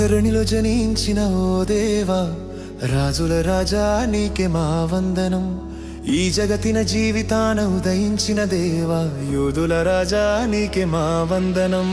ధరణిలో జనించిన ఓ దేవా రాజుల రాజా నీకే మా వందనం. ఈ జగతిన జీవితాన ఉదయించిన దేవా యోధుల రాజా నీకే మా వందనం.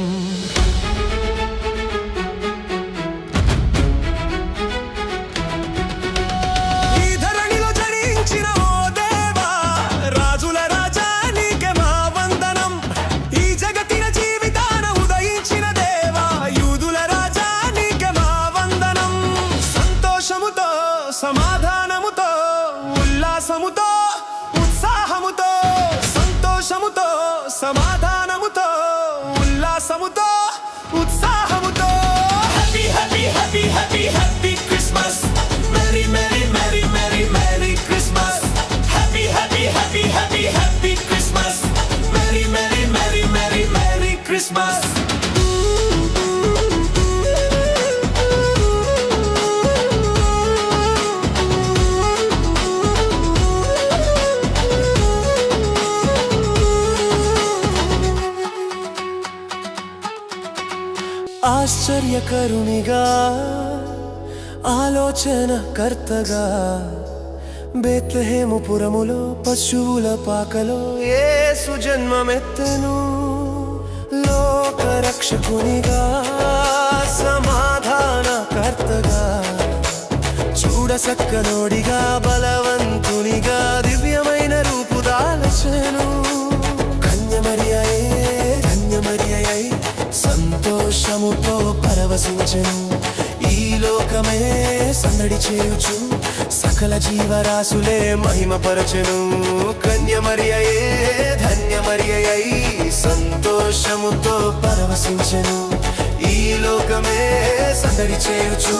సమాధానముతో ఉల్లాసముతో ఉత్సాహముతో సంతోషముతో సమాధానముతో ఉల్లాసముతో ఉత్సాహముతో. Happy happy happy happy happy ఆశ్చర్యకరునిగా ఆలోచన కర్తగా బేత్లహేముపురములో పశువుల పాకలో యేసు జన్మమెత్తెను. లోక రక్షకునిగా సమాధాన కర్తగా చూడసక్కలోడిగా బలవంతునిగా దివ్యమైన రూపు పరవశించెను ఈ లోకమే సందడి చేయుచు సకల జీవరాశులే మహిమపరచెను. కన్యమరియే ధన్యమరియై సంతోషముతో పరవశించెను. ఈ లోకమే సందడి చేయుచు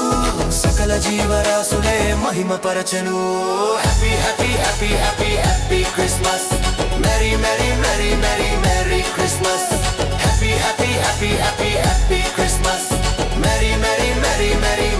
సకల జీవరాశులే మహిమపరచెను. Happy happy happy happy happy Christmas merry merry merry merry merry Christmas happy happy happy happy happy Christmas merry merry merry merry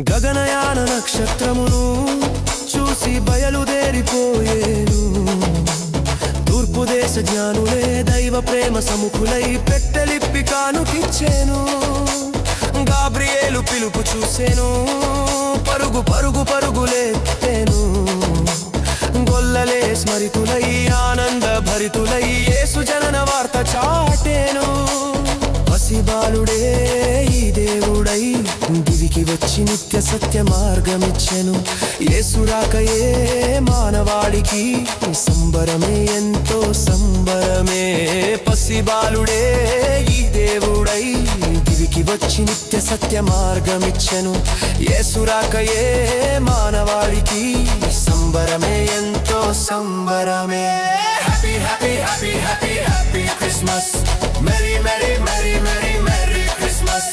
గగనయాన నక్షత్రమును చూసి బయలుదేరిపోయేను తూర్పు దేశ జ్ఞానులే దైవ ప్రేమ సముఖులై పెట్టెలిప్పి కానుకిచ్చేను. గాబ్రియేలు పిలుపు చూసేను. పరుగు పరుగు పరుగులేను గొల్లలే స్మరితులు నిత్య సత్య మార్గమిచ్చెను. ఏసురాకయే మానవాళికి సంబరమే ఎంతో సంబరమే. పసిబాలుడే ఈ దేవుడై దివికి వచ్చి నిత్య సత్య మార్గమిచ్చెను. ఏసురాకయే మానవాళికి సంబరమే ఎంతో సంబరమే. Happy happy happy happy happy Christmas merry merry merry merry merry Christmas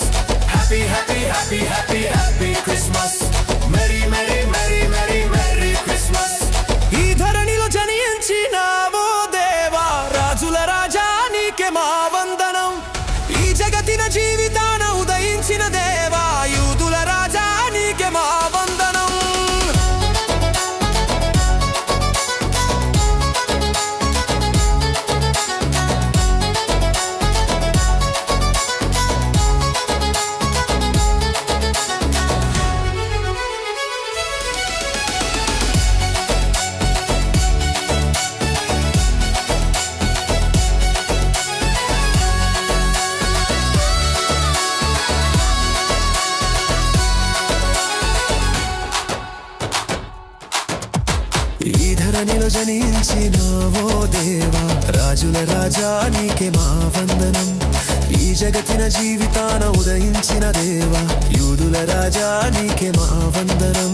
happy happy happy happy ధరణిలో జనించినావో దేవా. రాజుల రాజా నీకే మా వందనం. ఈ జగతిన జీవితాన ఉదయించిన దేవా. యూదుల రాజా నీకే మా వందనం.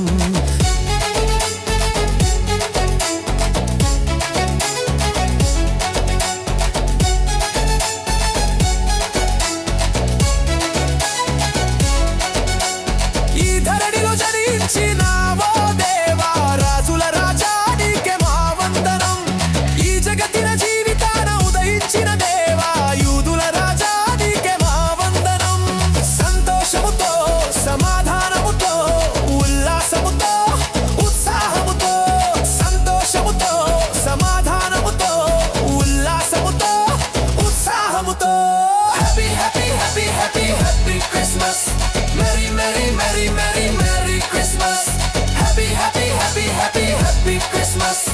merry, merry, merry, merry Christmas. Happy, happy, happy, happy, happy Christmas.